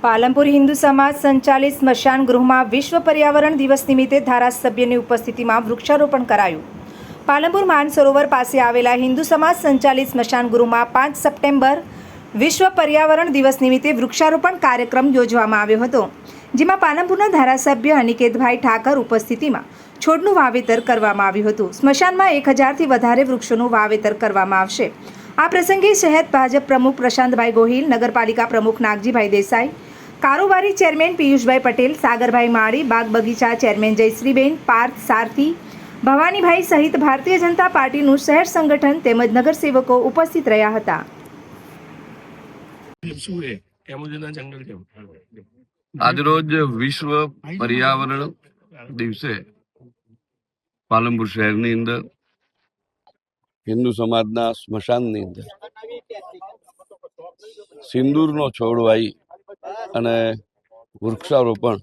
પાલનપુર હિન્દુ સમાજ સંચાલિત સ્મશાન ગૃહમાં વિશ્વ પર્યાવરણ દિવસ નિમિત્તે ધારાસભ્યની ઉપસ્થિતિમાં વૃક્ષારોપણ કરાયું. પાલનપુર માનસરોવર પાસે આવેલા હિન્દુ સમાજ સંચાલિત સ્મશાન ગૃહમાં પાંચ સપ્ટેમ્બર વિશ્વ પર્યાવરણ દિવસ નિમિત્તે વૃક્ષારોપણ કાર્યક્રમ યોજવામાં આવ્યો હતો. જેમાં પાલનપુરના ધારાસભ્ય અનિકેતભાઈ ઠાકર ઉપસ્થિતિમાં છોડનું વાવેતર કરવામાં આવ્યું હતું. સ્મશાનમાં એક હજારથી વધારે વૃક્ષોનું વાવેતર કરવામાં આવશે. આ પ્રસંગે શહેર ભાજપ પ્રમુખ પ્રશાંતભાઈ ગોહિલ, નગરપાલિકા પ્રમુખ નાગજીભાઈ દેસાઈ કારોબારી ચેરમેન પિયુષભાઈ પટેલ સાગરભાઈ માળી બાગ બગીચા ચેરમેન જયશ્રીબેન પાર્થ સારથી ભવાનીભાઈ સહિત ભારતીય જનતા પાર્ટીનું શહેર સંગઠન તેમજ નગરસેવકો ઉપસ્થિત રહ્યા હતા. આજરોજ વિશ્વ પર્યાવરણ દિવસે પાલનપુર શહેરની અંદર હિન્દુ સમાજના સ્મશાનની અંદર સિંદૂરનો છોડ વાઈ અને વૃક્ષારોપણ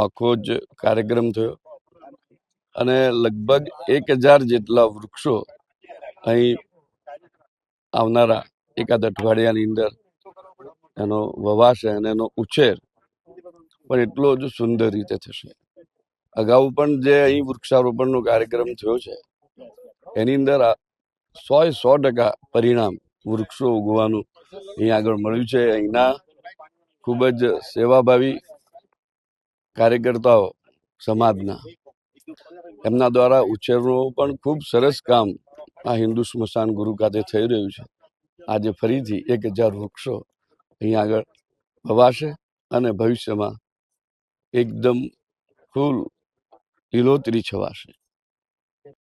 આખો જ કાર્યક્રમ થયો. અને લગભગ એક હજાર જેટલા વૃક્ષો અહીં આવનારા એકાદ અઠવાડિયાની અંદર એનો વવાશે અને એનો ઉછેર પણ એટલો જ સુંદર રીતે થશે. અગાઉ પણ જે અહીં વૃક્ષારોપણનો કાર્યક્રમ થયો છે, એની અંદર સો સો ટકા પરિણામ વૃક્ષો ઉગવાનું અહીં આગળ મળ્યું છે. અહીંના ખૂબ જ સેવાભાવી કાર્યકર્તાઓ સમાજના. એમના દ્વારા ઉછેરનું પણ ખૂબ સરસ કામ આ હિન્દુ સ્મશાન ગુરુ ખાતે થઈ રહ્યું છે. આજે ફરીથી એક હજાર વૃક્ષો અહીં આગળ વવાશે અને ભવિષ્યમાં એકદમ ફૂલ લીલોતરી છવાશે.